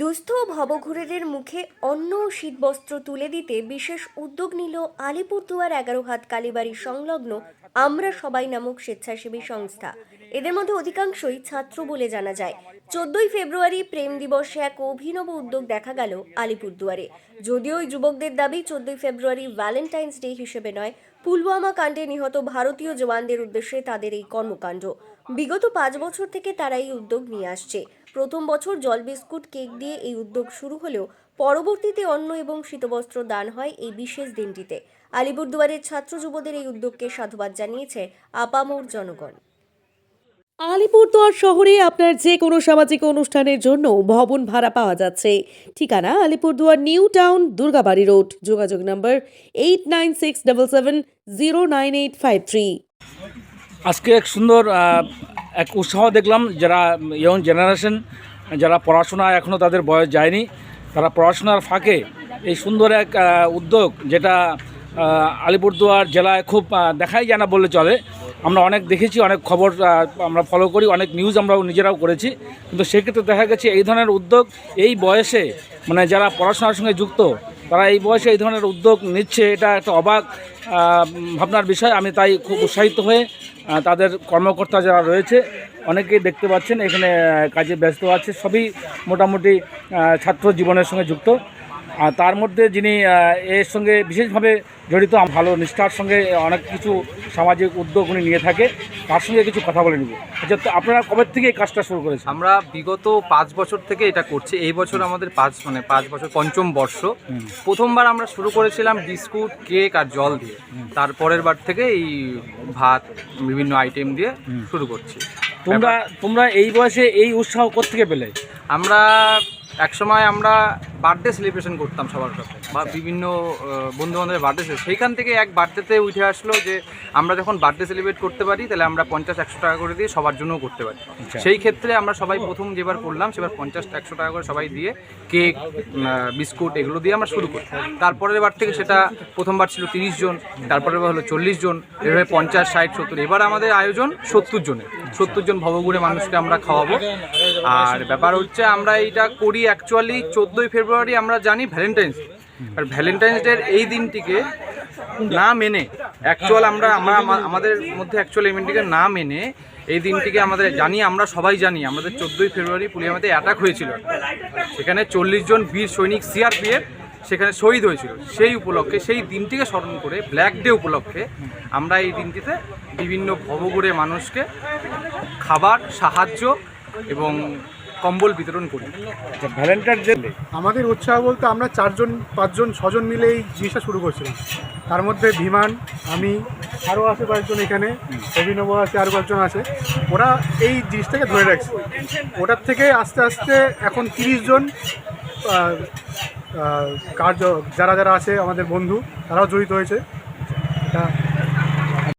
দুস্থ ভবঘুরেদের মুখে অন্ন ও শীতবস্ত্র তুলে দিতে বিশেষ উদ্যোগ নিল আলিপুরদুয়ার এগারো হাত কালীবাড়ি সংলগ্ন আমরা সবাই নামক স্বেচ্ছাসেবী সংস্থা। এদের মধ্যে অধিকাংশই ছাত্র বলে জানা যায়। চোদ্দই ফেব্রুয়ারি প্রেম দিবসে এক অভিনব উদ্যোগ দেখা গেল আলিপুরদুয়ারে। যদিও যুবকদের দাবি, চোদ্দই ফেব্রুয়ারি ভ্যালেন্টাইন্স ডে হিসেবে নয়, পুলওয়ামা কাণ্ডে নিহত ভারতীয় জওয়ানদের উদ্দেশ্যে তাদের এই কর্মকাণ্ড। বিগত পাঁচ বছর থেকে তারা এই উদ্যোগ নিয়ে আসছে। প্রথম বছর জল বিস্কুট, কেক দিয়ে এই উদ্যোগ শুরু হলেও পরবর্তীতে অন্ন এবং শীতবস্ত্র দান হয় এই বিশেষ দিনটিতে। আলিপুরদুয়ারের ছাত্র যুবদের এই উদ্যোগকে সাধুবাদ জানিয়েছে আপামোর জনগণ। আলিপুরদুয়ার শহরে আপনার যে কোনো সামাজিক অনুষ্ঠানের জন্য ভবন ভাড়া পাওয়া যাচ্ছে। ঠিকানা Alipurduar new town, Durgabari road. যোগাযোগ number eight nine six double seven zero nine eight five three. আজকে এক সুন্দর এক উৎসাহ দেখলাম যারা ইয়ং জেনারেশন যারা পড়াশোনা এখনও তাদের বয়স যায়নি, তারা পড়াশোনার ফাঁকে এই সুন্দর এক উদ্যোগ যেটা আলিপুরদুয়ার জেলায় খুব দেখাই যায় না বললে চলে। আমরা অনেক দেখেছি, অনেক খবর আমরা ফলো করি, অনেক নিউজ আমরাও নিজেরাও করেছি। কিন্তু সেক্ষেত্রে দেখা গেছে এই ধরনের উদ্যোগ এই বয়সে মানে যারা পড়াশোনার সঙ্গে যুক্ত তারা এই বয়সে এই ধরনের উদ্যোগ নিচ্ছে, এটা একটা অবাক ভাবনার বিষয়। আমি তাই খুব উৎসাহিত হয়ে তাদের কর্মকর্তা যারা রয়েছে, অনেকেই দেখতে পাচ্ছেন, এখানে কাজে ব্যস্ত আছে। সবই মোটামুটি ছাত্র জীবনের সঙ্গে যুক্ত। আর তার মধ্যে যিনি এর সঙ্গে বিশেষভাবে জড়িত ভালো নিষ্ঠার সঙ্গে অনেক কিছু সামাজিক উদ্যোগ উনি নিয়ে থাকে তার সঙ্গে কিছু কথা বলে নিব। আচ্ছা আপনারা কবে থেকে এই কাজটা শুরু করেছেন? আমরা বিগত পাঁচ বছর থেকে এটা করছি। এই বছর আমাদের পাঁচ মানে পাঁচ বছর পঞ্চম বর্ষ। প্রথমবার আমরা শুরু করেছিলাম বিস্কুট কেক আর জল দিয়ে। তারপরের বার থেকে এই ভাত বিভিন্ন আইটেম দিয়ে শুরু করছি। তোমরা তোমরা এই বয়সে এই উৎসাহ কোথেকে পেলে? আমরা একসময় আমরা বার্থডে সেলিব্রেশন করতাম সবার সাথে বা বিভিন্ন বন্ধু বান্ধবের বার্থডে সেইখান থেকে এক বার্থডেতে উঠে আসলো যে আমরা যখন বার্থডে সেলিব্রেট করতে পারি তাহলে আমরা পঞ্চাশ একশো টাকা করে দিয়ে সবার জন্যও করতে পারি। আচ্ছা। সেই ক্ষেত্রে আমরা সবাই প্রথম যেবার করলাম সেবার পঞ্চাশ একশো টাকা করে সবাই দিয়ে কেক বিস্কুট এগুলো দিয়ে আমরা শুরু করি। তারপরের বার থেকে সেটা প্রথমবার ছিল তিরিশ জন তারপরের বার হলো চল্লিশ জন এভাবে পঞ্চাশ ষাট সত্তর। এবার আমাদের আয়োজন সত্তর জনের সত্তর জন ভবঘুরে মানুষকে আমরা খাওয়াবো। আর ব্যাপার হচ্ছে আমরা এইটা করি অ্যাকচুয়ালি চোদ্দোই ফেব্রুয়ারি আমরা জানি ভ্যালেন্টাইন্স আর ভ্যালেন্টাইন্স ডের এই দিনটিকে না মেনে অ্যাকচুয়াল আমরা আমরা, আমাদের মধ্যে অ্যাকচুয়াল এই দিনটিকে না মেনে এই দিনটিকে আমাদের জানি, আমরা সবাই জানি, আমাদের চোদ্দোই ফেব্রুয়ারি পুলিয়ামাতে অ্যাটাক হয়েছিল। সেখানে চল্লিশ জন বীর সৈনিক সিআরপিএফ সেখানে শহীদ হয়েছিল। সেই উপলক্ষে, সেই দিনটিকে স্মরণ করে ব্ল্যাক ডে উপলক্ষে আমরা এই দিনটিতে বিভিন্ন ভবঘুরে মানুষকে খাবার, সাহায্য এবং কম্বল বিতরণ করি। আচ্ছা ভ্যালেন্টাইন ডে আমাদের উৎসাহ বলতে আমরা চারজন পাঁচজন ছজন মিলে এই জিনিসটা শুরু করছিলাম। তার মধ্যে বিমান আমি আরও আছে কয়েকজন এখানে অভিনব আছে আরও কয়েকজন আছে। ওরা এই জিনিসটাকে ধরে রাখছে। ওটার থেকে আস্তে আস্তে এখন তিরিশ জন কার্য যারা যারা আছে আমাদের বন্ধু তারাও জড়িত হয়েছে। এটা